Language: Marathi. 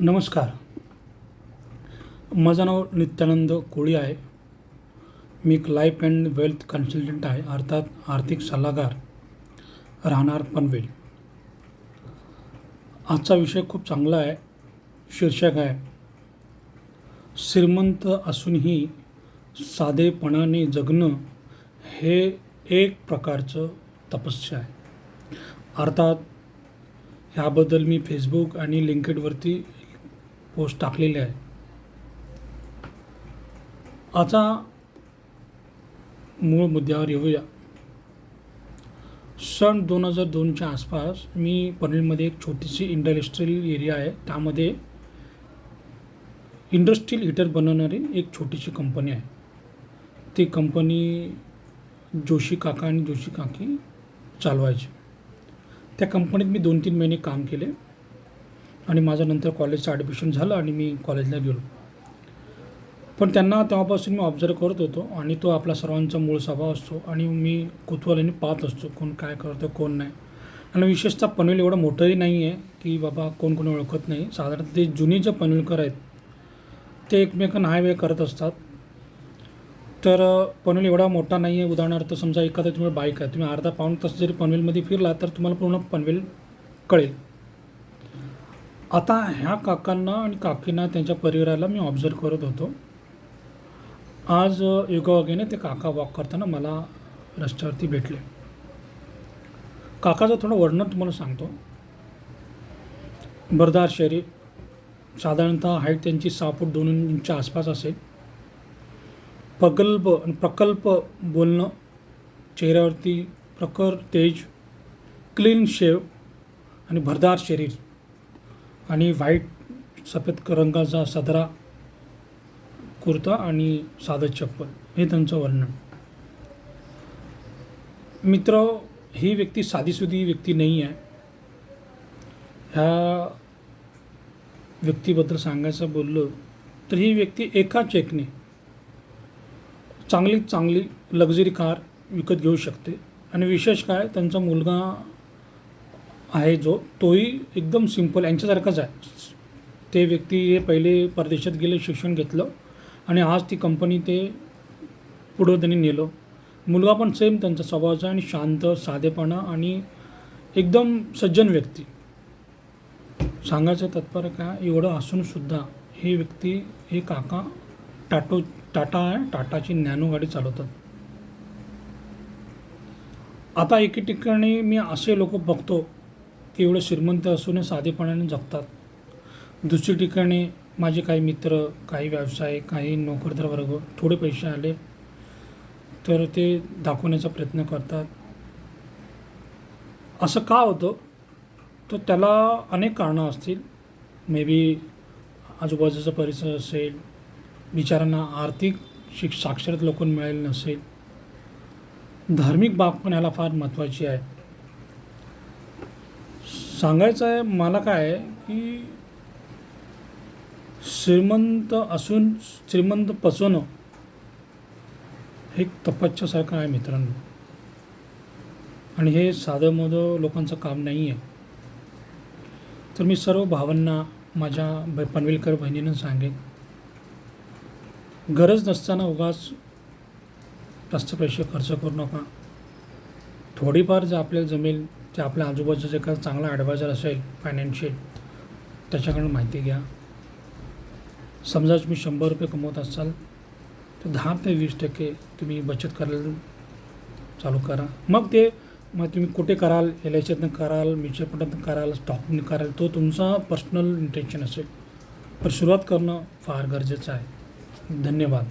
नमस्कार. माझं नाव नित्यानंद कोळी आहे. मी एक लाईफ अँड वेल्थ कन्सल्टंट आहे अर्थात आर्थिक सल्लागार राहणार पनवेल. आजचा विषय खूप चांगला आहे शीर्षक आहे श्रीमंत असूनही साधेपणाने जगणं हे एक प्रकारचं तपस्या आहे. अर्थात ह्याबद्दल मी फेसबुक आणि लिंकेडवरती पोस्ट टाकलेले आहे. आता मूळ मुद्द्यावर येऊया. सन दोन हजार दोनच्या आसपास मी पनवेलमध्ये एक छोटीशी इंडस्ट्रियल एरिया आहे. त्यामध्ये इंडस्ट्रियल हीटर बनवणारी एक छोटीशी कंपनी आहे. ती कंपनी जोशी काका आणि जोशी काकी चालवायची. त्या कंपनीत मी दोन तीन महिने काम केले. आणि माझं नंतर कॉलेजचं ॲडमिशन झालं आणि मी कॉलेजला गेलो. पण त्यांना तेव्हापासून मी ऑब्झर्व करत होतो आणि तो आपला सर्वांचा मूळ स्वभाव असतो आणि मी कुतूहलाने पाहत असतो कोण काय करतं कोण नाही. आणि विशेषतः पनवेल एवढं मोठंही नाही आहे की बाबा कोण कोणी ओळखत नाही. साधारण ते जुने जे पनवेलकर आहेत ते एकमेकांना हाय वे करत असतात. तर पनवेल एवढा मोठा नाही आहे उदाहरणार्थ समजा एखादा तुम्ही बाईक आहे तुम्ही अर्धा पाऊण तास जरी पनवेलमध्ये फिरला तर तुम्हाला पूर्ण पनवेल कळेल. आता ह्या काकांना आणि काकींना त्यांच्या परिवाराला मी ऑब्झर्व करत होतो. आज अ, योगायोगाने ते काका वॉक करताना मला रस्त्यावरती भेटले. काकाचं थोडं वर्णन तुम्हाला सांगतो. बरदार शरीर साधारणतः हाईट त्यांची सहा फूट दोन इंचच्या आसपास असेल. प्रगल्भ आणि प्रकल्प बोलणं चेहऱ्यावरती प्रखर तेज क्लीन शेव आणि भरदार शरीर. आणि व्हाईट सफेद रंगाचा सदरा कुर्ता आणि साधं चप्पल हे त्यांचं वर्णन. मित्र ही व्यक्ती साधीसुधी व्यक्ती नाही आहे. ह्या व्यक्तीबद्दल सांगायचं बोललो तर ही व्यक्ती एका चेकने चांगलीत चांगली लक्झरी कार विकत घेऊ शकते. आणि विशेष काय त्यांचा मुलगा आहे जो तोही एकदम सिंपल यांच्यासारखाच आहे. ते व्यक्ती हे पहिले परदेशात गेले शिक्षण घेतलं आणि आज ती कंपनी ते पुढं त्यांनी नेलं. मुलगा पण सेम त्यांचा स्वभावाचा आणि शांत साधेपणा आणि एकदम सज्जन व्यक्ती. सांगायचं तात्पर्य काय? एवढं असूनसुद्धा ही व्यक्ती हे काका टाटो टाटा आहे टाटाची नॅनो गाडी चालवतात. आता एके ठिकाणी मी असे लोक बघतो ते एवढं श्रीमंत असून साधेपणाने जगतात. दुसरी ठिकाणी माझे काही मित्र काही व्यवसाय काही नोकरदार वर्ग थोडे पैसे आले तर ते दाखवण्याचा प्रयत्न करतात. असं का होतं? तर त्याला अनेक कारणं असतील. मे बी आजूबाजूचा परिसर असेल बिचारांना आर्थिक शिक साक्षरता लोकं मिळेल नसेल. धार्मिक बाब पण याला फार महत्त्वाची आहे. सांगायचं आहे मला काय आहे की श्रीमंत असून श्रीमंत पचवणं हे तपश्चासारखं तपस्यासारखं आहे मित्रांनो. आणि हे साधं मोधं लोकांचं काम नाही आहे. तर मी सर्व भावांना माझ्या ब पनवेलकर बहिणीनं सांगेन गरज नसताना उगाच जास्त पैसे खर्च करू नका. थोडीफार जर आपल्याला जमेल ते आपल्या आजूबाजूचा एखादा चांगला ॲडवायझर असेल फायनान्शियल त्याच्याकडून माहिती घ्या. समजा तुम्ही शंभर रुपये कमवत असाल तर दहा ते वीस टक्के तुम्ही बचत करायला चालू करा. मग ते मग तुम्ही कुठे कराल एल आय सीतनं कराल म्युच्युअल फंडातनं कराल स्टॉकनं कराल तो तुमचा पर्सनल इंटेन्शन असेल. पण सुरुवात करणं फार गरजेचं आहे. धन्यवाद.